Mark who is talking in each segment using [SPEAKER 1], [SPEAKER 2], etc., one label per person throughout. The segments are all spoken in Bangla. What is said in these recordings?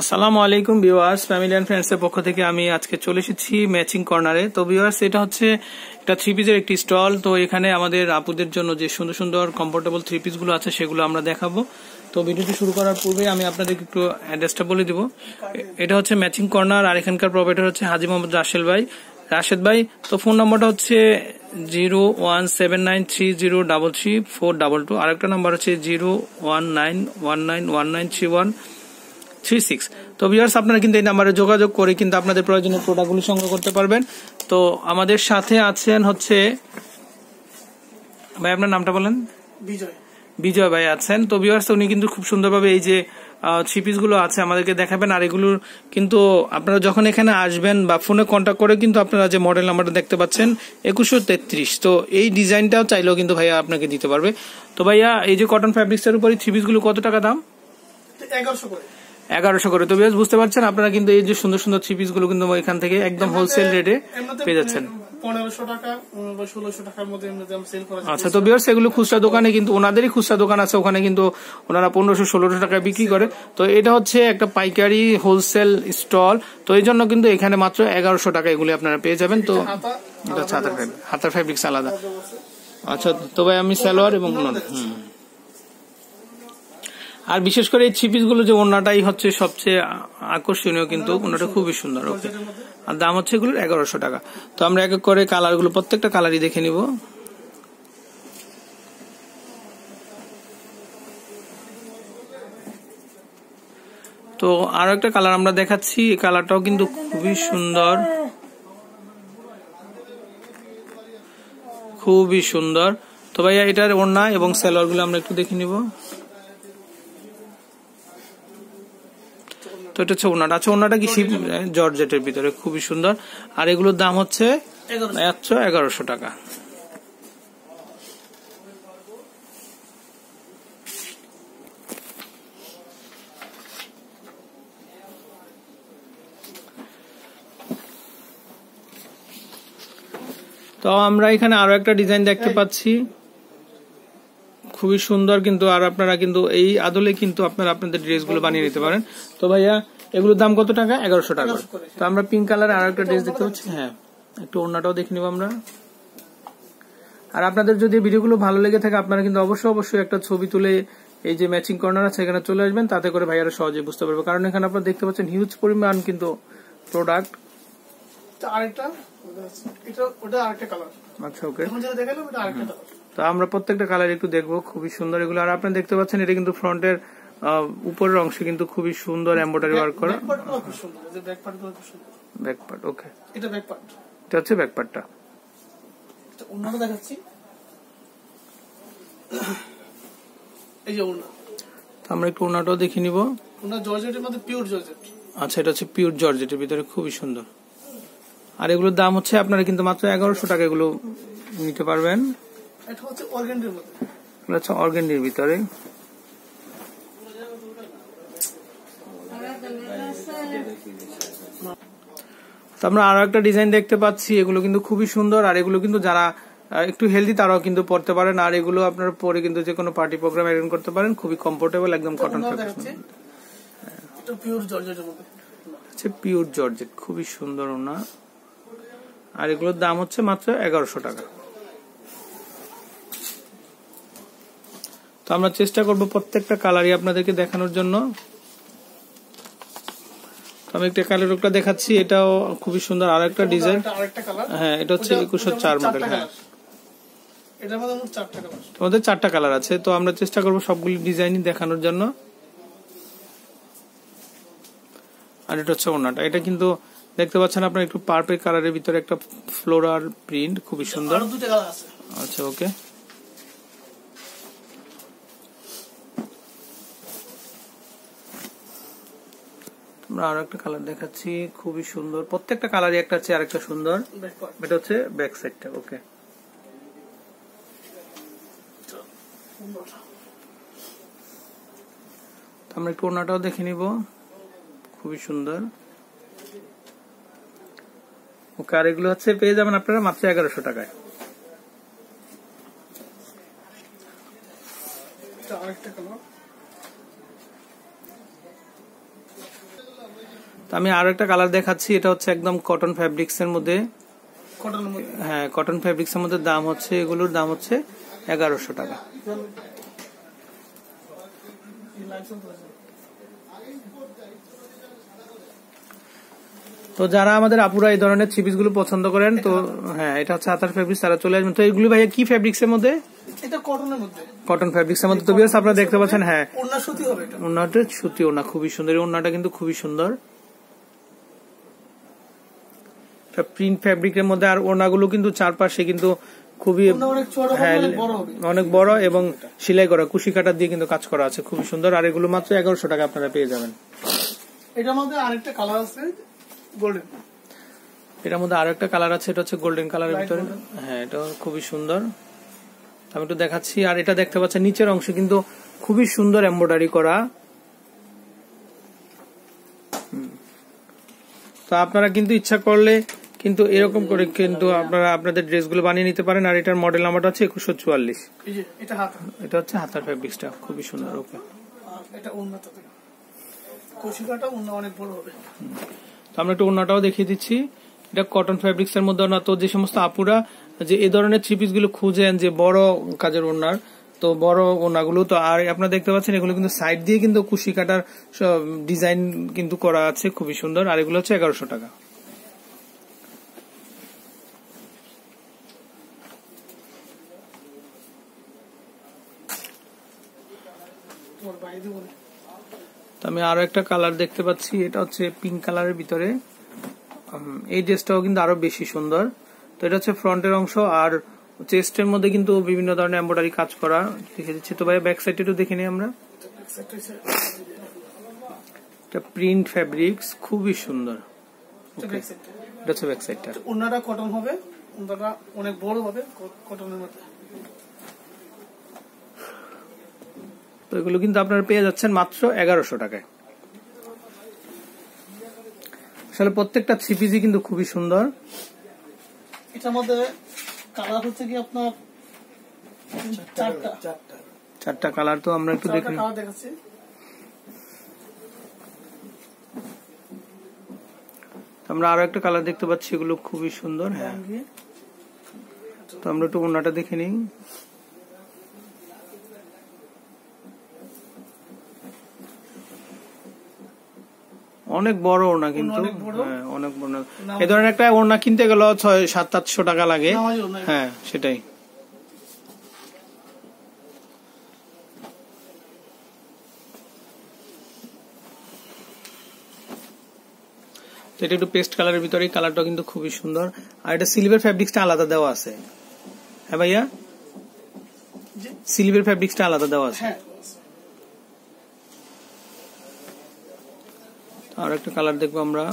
[SPEAKER 1] আসসালামু আলাইকুম ভিউয়ার্স, ফ্যামিলি অ্যান্ড ফ্রেন্ডস এর পক্ষ থেকে আমি আজকে চলে এসেছি ম্যাচিং কর্নারে। তো ভিউয়ার্স, এটা হচ্ছে এটা থ্রি পিসের একটি স্টল। তো এখানে আমাদের আপুদের জন্য যে সুন্দর সুন্দর কমফোর্টেবল থ্রি পিসগুলো আছে, সেগুলো আমরা দেখাবো। তো ভিডিওটি শুরু করার পূর্বে আমি আপনাদেরকে একটু অ্যাড্রেসটা বলে দিব। এটা হচ্ছে ম্যাচিং কর্নার, আর এখানকার প্রোভাইডার হচ্ছে হাজি মোহাম্মদ রাশেল ভাই। রাশেদ ভাই, তো ফোন নম্বরটা হচ্ছে zero one seven nine three zero double three four double two আরেকটা নাম্বার হচ্ছে zero one nine one nine one nine three one three six তো ভিউয়ার্স আপনারা কিন্তু এই নাম্বারে যোগাযোগ করে কিন্তু আপনাদের প্রয়োজনীয় প্রোডাক্টগুলি সংগ্রহ করতে পারবেন। তো আমাদের সাথে আছেন হচ্ছে ভাই আপনার নামটা বলেন?
[SPEAKER 2] বিজয়।
[SPEAKER 1] বিজয় ভাই আছেন। তো ভিউয়ার্স উনি কিন্তু খুব সুন্দরভাবে এই যে থ্রি গুলো আছে আমাদেরকে দেখাবেন। আর এগুলোর কিন্তু আপনারা যখন এখানে আসবেন বা ফোনে কন্ট্যাক্ট করে কিন্তু আপনারা যে মডেল নাম্বারটা দেখতে পাচ্ছেন একুশশো তেত্রিশ। তো এই ডিজাইনটাও চাইলেও কিন্তু ভাইয়া আপনাকে দিতে পারবে। তো ভাইয়া এই যে কটন ফ্যাব্রিক্সের উপরে থ্রি গুলো কত টাকা দাম?
[SPEAKER 2] এগারোশো করে।
[SPEAKER 1] এগারোশো করে। তো বেশ বুঝতে পারছেন আপনারা কিন্তু এই যে সুন্দর সুন্দর থ্রি পিসগুলো কিন্তু এখান থেকে একদম হোলসেল রেটে পেয়ে যাচ্ছেন। আচ্ছা তো খুচরা দোকানে কিন্তু ওনাদেরই খুচরা দোকান আছে ওখানে কিন্তু ওনারা পনেরোশো ষোলোশো টাকায় বিক্রি করে। তো এটা হচ্ছে একটা পাইকারি হোলসেল স্টল তো এই জন্য কিন্তু এখানে মাত্র এগারোশো টাকা এগুলি আপনারা পেয়ে যাবেন। তো হাতার ফ্যাব্রিক হাতার ফ্যাব্রিক্স আলাদা। আচ্ছা তো ভাই আমি সালোয়ার এবং হুম। আর বিশেষ করে এই থ্রি গুলো যে ওনাটাই হচ্ছে সবচেয়ে আকর্ষণীয় কিন্তু ওনাটা খুবই সুন্দর ওকে আর দাম হচ্ছে এগুলোর এগারোশো টাকা। তো আমরা এক এক করে কালারগুলো, প্রত্যেকটা কালারই দেখে নিব। তো আরও একটা কালার আমরা দেখাচ্ছি, এই কালারটাও কিন্তু খুবই সুন্দর। খুবই সুন্দর। তো ভাইয়া এটার ওড়না এবং সেলোয়ারগুলো আমরা একটু দেখে নিব। তো এটা হচ্ছে ওনাটা আচ্ছা ওনাটা কি শিব জর্জেটের ভিতরে খুবই সুন্দর। আর এগুলোর দাম হচ্ছে একশো এগারোশো টাকা। তো আমরা এখানে আরও একটা ডিজাইন দেখতে পাচ্ছি। খুবই সুন্দর কিন্তু আর আপনারা কিন্তু এই আদলে কিন্তু আপনারা আপনাদের ড্রেসগুলো বানিয়ে নিতে পারেন। তো ভাইয়া এগুলোর দাম কত টাকা? এগারোশো টাকা। তো আমরা পিঙ্ক কালার আর একটা ড্রেস দেখতে পাচ্ছি। হ্যাঁ একটু ওড়নাটাও দেখে নিব আমরা। আর আপনাদের যদি ভিডিওগুলো ভালো লেগে থাকে আপনারা কিন্তু অবশ্যই অবশ্যই একটা ছবি তুলে এই যে ম্যাচিং কর্নার আছে এখানে চলে আসবেন। তাতে করে ভাইয়ারা সহজে বুঝতে পারবে। কারণ এখানে আপনারা দেখতে পাচ্ছেন হিউজ পরিমাণ কিন্তু প্রোডাক্ট
[SPEAKER 2] আরেকটা এটা ওটা আরেকটা কালার
[SPEAKER 1] আচ্ছা ওকে
[SPEAKER 2] যেটা দেখালাম এটা আরেকটা কালার
[SPEAKER 1] তো আমরা প্রত্যেকটা কালার একটু দেখব খুবই সুন্দর এগুলো। আর আপনারা দেখতে পাচ্ছেন এটা কিন্তু ফ্রন্টের উপরের অংশে কিন্তু খুবই সুন্দর এমব্রয়ডারি ওয়ার্ক করা। ওকে
[SPEAKER 2] এটা
[SPEAKER 1] এটা হচ্ছে
[SPEAKER 2] দেখাচ্ছি। এই যে ওনা
[SPEAKER 1] আমরা একটু ওনাটাও দেখে নিব।
[SPEAKER 2] ওনা জর্জেটের মধ্যে পিওর জর্জেট
[SPEAKER 1] আচ্ছা এটা হচ্ছে পিওর জর্জেটের ভিতরে খুবই সুন্দর। আর এগুলোর দাম হচ্ছে আপনারা কিন্তু মাত্র এগারোশো টাকা এগুলো নিতে পারবেন।
[SPEAKER 2] এটা হচ্ছে মধ্যে।
[SPEAKER 1] অর্গেন্ডির ভিতরে। তো আমরা আরও একটা ডিজাইন দেখতে পাচ্ছি এগুলো কিন্তু খুবই সুন্দর আর এগুলো কিন্তু যারা একটু হেলদি তারাও কিন্তু পড়তে পারেন আর এগুলো আপনারা পরে কিন্তু যে কোনো পার্টি প্রোগ্রাম অ্যাটেন্ড করতে পারেন খুবই কমফোর্টেবল একদম কটন
[SPEAKER 2] পিওর জর্জেটের মধ্যে।
[SPEAKER 1] হচ্ছে পিওর জর্জেট খুবই সুন্দর ওনা। আর এগুলোর দাম হচ্ছে মাত্র এগারোশো টাকা। আমরা চেষ্টা করব প্রত্যেকটা কালারই আপনাদেরকে দেখানোর জন্য। আমি একটা কালার একটা দেখাচ্ছি এটাও খুবই সুন্দর আর একটা ডিজাইন হ্যাঁ এটা হচ্ছে একুশশো চার মডেল হ্যাঁ। তোমাদের চারটা কালার আছে তো আমরা চেষ্টা করব সবগুলি ডিজাইনই দেখানোর জন্য। আর এটা হচ্ছে ওনাটা এটা কিন্তু দেখতে পাচ্ছেন আপনার একটু পার্পল কালারের ভিতরে একটা ফ্লোরার প্রিন্ট খুবই সুন্দর। আচ্ছা ওকে আমরা আরও একটা কালার দেখাচ্ছি। খুবই সুন্দর। প্রত্যেকটা কালারই একটা আছে আরেকটা সুন্দর। এটা হচ্ছে ব্যাক সাইডটা ওকে আমরা একটু ওনাটাও দেখে নিব। খুবই সুন্দর। ওকে আর এগুলো হচ্ছে পেয়ে যাবেন আপনারা মাত্র এগারোশো টাকায়
[SPEAKER 2] এটা আরেকটা কালার
[SPEAKER 1] তো আমি আরও একটা কালার দেখাচ্ছি এটা হচ্ছে একদম কটন ফ্যাব্রিক্স এর মধ্যে। হ্যাঁ কটন ফ্যাব্রিক্স এর মধ্যে দাম হচ্ছে এগুলোর দাম হচ্ছে এগারোশো টাকা। তো যারা আমাদের আপুরা এই ধরনের থ্রিপিসগুলো পছন্দ করেন তো হ্যাঁ এটা হচ্ছে হাতার ফ্যাব্রিক্স তারা চলে আসবেন। তো এগুলো ভাইয়া কি ফ্যাব্রিক্স এর মধ্যে?
[SPEAKER 2] এটা কটনের মধ্যে।
[SPEAKER 1] কটন ফ্যাব্রিক্স এর মধ্যে। তো বিয়ার্স আপনারা দেখতে পাচ্ছেন হ্যাঁ।
[SPEAKER 2] ওড়না সুতি হবে এটা।
[SPEAKER 1] খুবই সুন্দর। এই ওনাটা কিন্তু খুবই সুন্দর। প্রিন্ট ফ্যাব্রিকের মধ্যে আর ওনাগুলো কিন্তু চারপাশে কিন্তু খুবই হ্যাঁ
[SPEAKER 2] অনেক বড়
[SPEAKER 1] এবং সেলাই করা কুশি কাটার দিয়ে কিন্তু কাজ করা আছে খুবই সুন্দর। আর এগুলো মাত্র এগারোশো টাকা আপনারা পেয়ে যাবেন।
[SPEAKER 2] এটার মধ্যে আরেকটা কালার আছে গোল্ডেন
[SPEAKER 1] এটার মধ্যে আরও একটা কালার আছে এটা হচ্ছে গোল্ডেন কালারের ভিতরে। হ্যাঁ এটা খুবই সুন্দর। আমি একটু দেখাচ্ছি আর এটা দেখতে পাচ্ছেন নিচের অংশে কিন্তু খুবই সুন্দর এমব্রয়ডারি করা। তো আপনারা কিন্তু ইচ্ছা করলে কিন্তু এরকম করে কিন্তু আপনারা আপনাদের ড্রেসগুলো বানিয়ে নিতে পারেন আর এটার মডেল নাম্বারটা হচ্ছে একুশশো চুয়াল্লিশ।
[SPEAKER 2] এটা
[SPEAKER 1] হচ্ছে হাতার ফ্যাব্রিক্সটা খুবই সুন্দর ওকে।
[SPEAKER 2] আর এটা ওড়নাটা থেকে অনেক বড় হবে।
[SPEAKER 1] তো আমরা একটু ওনাটাও দেখিয়ে দিচ্ছি। এটা কটন ফ্যাব্রিক্স এর মধ্যে তো যে সমস্ত আপুরা যে এই ধরনের থ্রি পিসগুলো খুঁজেন যে বড় কাজের ওনার তো বড় ওনাগুলো তো আর আপনারা দেখতে পাচ্ছেন এগুলো কিন্তু সাইড দিয়ে কিন্তু কুশি কাটার ডিজাইন কিন্তু করা আছে খুবই সুন্দর। আর এগুলো হচ্ছে এগারোশো টাকা
[SPEAKER 2] তোমার বাইরে বলে
[SPEAKER 1] তো আমি আরও একটা কালার দেখতে পাচ্ছি এটা হচ্ছে পিঙ্ক কালারের ভিতরে। এই ড্রেসটাও কিন্তু আরও বেশি সুন্দর। তো এটা হচ্ছে ফ্রন্টের অংশ আর চেস্টের মধ্যে কিন্তু বিভিন্ন ধরনের এম্ব্রয়ডারি কাজ করা। দেখে দিচ্ছি। তো ভাই ব্যাক সাইড একটু দেখে নিই আমরা। এটা প্রিন্ট ফ্যাব্রিক্স খুবই সুন্দর।
[SPEAKER 2] এটা
[SPEAKER 1] হচ্ছে ব্যাক সাইডটা
[SPEAKER 2] ওড়নাটা কটন হবে? ওড়নাটা অনেক বড় হবে কটনের মধ্যে?
[SPEAKER 1] তো এগুলো কিন্তু আপনারা পেয়ে যাচ্ছেন মাত্র এগারোশো টাকায়। আসলে প্রত্যেকটা থ্রি পিসই কিন্তু খুবই সুন্দর।
[SPEAKER 2] এটার মধ্যে কালার হচ্ছে কি আপনার? চারটা
[SPEAKER 1] চারটা। কালার তো আমরা একটু দেখি। আমরা আরও একটা কালার দেখতে পাচ্ছি এগুলো খুবই সুন্দর হ্যাঁ। তো আমরা একটু ওনাটা দেখে নিই। অনেক বড় ওড়না কিন্তু।
[SPEAKER 2] অনেক বড়।
[SPEAKER 1] হ্যাঁ এই ধরনের একটা ওড়না কিনতে গেলে ছয় সাত আটশো টাকা লাগে। হ্যাঁ সেটাই। এটা একটু পেস্ট কালারের ভিতরে কালারটা কিন্তু খুবই সুন্দর। আর এটা সিলভার ফ্যাব্রিক্সটা আলাদা দেওয়া আছে। হ্যাঁ ভাইয়া। সিলভার ফ্যাব্রিক্সটা আলাদা দেওয়া আছে। আর একটা কালার দেখব আমরা।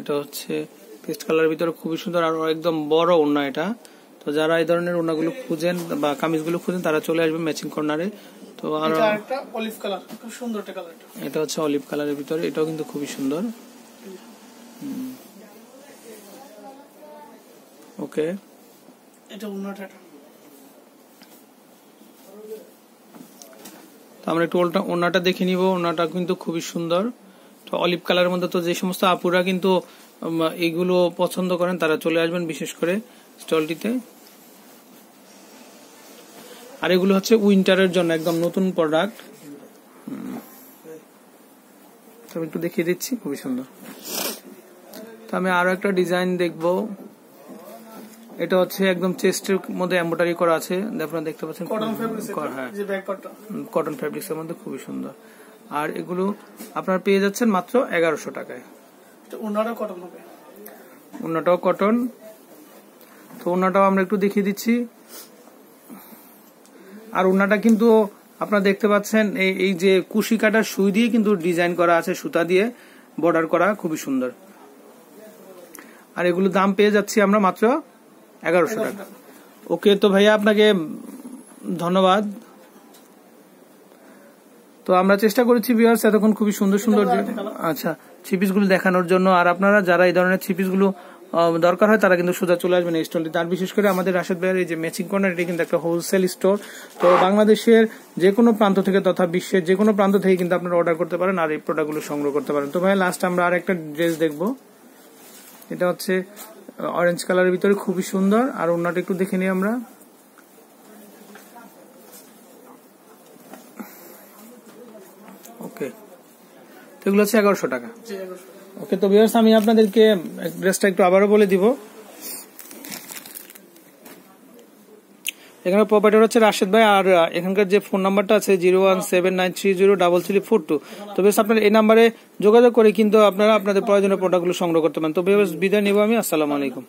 [SPEAKER 1] এটা হচ্ছে পেস্ট কালারের ভিতরে খুবই সুন্দর আর একদম বড় ওড়না এটা। তো যারা এই ধরনের ওড়নাগুলো খুঁজেন বা কামিজগুলো খুঁজেন তারা চলে আসবে ম্যাচিং কর্নারে তো আর
[SPEAKER 2] একটা অলিভ কালার খুব সুন্দর একটা কালার এটা।
[SPEAKER 1] হচ্ছে অলিভ কালারের ভিতরে এটাও কিন্তু খুবই সুন্দর। ওকে।
[SPEAKER 2] এটা ওড়নাটা
[SPEAKER 1] তো আমরা একটু ওনাটা দেখে নিব। ওনাটা কিন্তু খুবই সুন্দর। অলিভ কালারের মধ্যে তো যে সমস্ত আপুরা কিন্তু এগুলো পছন্দ করেন তারা চলে আসবেন বিশেষ করে স্টলটিতে। আর এগুলো হচ্ছে উইন্টারের জন্য একদম নতুন প্রোডাক্ট আমি একটু দেখিয়ে দিচ্ছি খুবই সুন্দর। তো আমি আরও একটা ডিজাইন দেখব। এটা হচ্ছে একদম চেস্টের মধ্যে এম্বোটারি করা আছে। আপনারা দেখতে পাচ্ছেন
[SPEAKER 2] কটন ফেব্রিক্স
[SPEAKER 1] হ্যাঁ। কটন ফ্যাব্রিক্স এর মধ্যে খুবই সুন্দর। আর এগুলো আপনার পেয়ে যাচ্ছেন মাত্র এগারোশো টাকায়।
[SPEAKER 2] ওড়নাটা কটন
[SPEAKER 1] তো অন্যটাও আমরা একটু দেখিয়ে দিচ্ছি। আর ওনাটা কিন্তু আপনারা দেখতে পাচ্ছেন এই এই যে কুশি কাটার সুই দিয়ে কিন্তু ডিজাইন করা আছে সুতা দিয়ে বর্ডার করা খুবই সুন্দর। আর এগুলো দাম পেয়ে যাচ্ছি আমরা মাত্র এগারোশো টাকা। ওকে তো ভাইয়া আপনাকে ধন্যবাদ। তো আমরা চেষ্টা করেছি ভিউয়ার্স এতক্ষণ খুবই সুন্দর সুন্দর আচ্ছা থ্রি গুলো দেখানোর জন্য আর আপনারা যারা এই ধরনের থ্রি গুলো দরকার হয় তারা কিন্তু সোজা চলে আসবেন এই স্টলটিতে তার বিশেষ করে আমাদের রাশেদ ভাইয়ের এই যে ম্যাচিং কর্নার এটি কিন্তু একটা হোলসেল স্টোর তো বাংলাদেশের যে কোনো প্রান্ত থেকে তথা বিশ্বের যে কোনো প্রান্ত থেকে কিন্তু আপনারা অর্ডার করতে পারেন আর এই প্রোডাক্টগুলো সংগ্রহ করতে পারেন। তো ভাই লাস্ট আমরা আর একটা ড্রেস দেখব। এটা হচ্ছে অরেঞ্জ কালারের ভিতরে খুবই সুন্দর। আর অন্যটা একটু দেখে নিই আমরা ওকে তো এগুলো হচ্ছে এগারোশো টাকা। ওকে তো ভিউয়ার্স আমি আপনাদেরকে ড্রেসটা একটু আবারও বলে দিব। এখানে প্রোপাইটার হচ্ছে রাশেদ ভাই আর এখানকার যে ফোন নাম্বারটা আছে zero one seven nine three zero double three four two তো বেশ আপনার এই নাম্বারে যোগাযোগ করে কিন্তু আপনারা আপনাদের প্রয়োজনীয় প্রোডাক্টগুলো সংগ্রহ করতে পারেন। তো বেশ বিদায় নিব আমি আসসালামু আলাইকুম।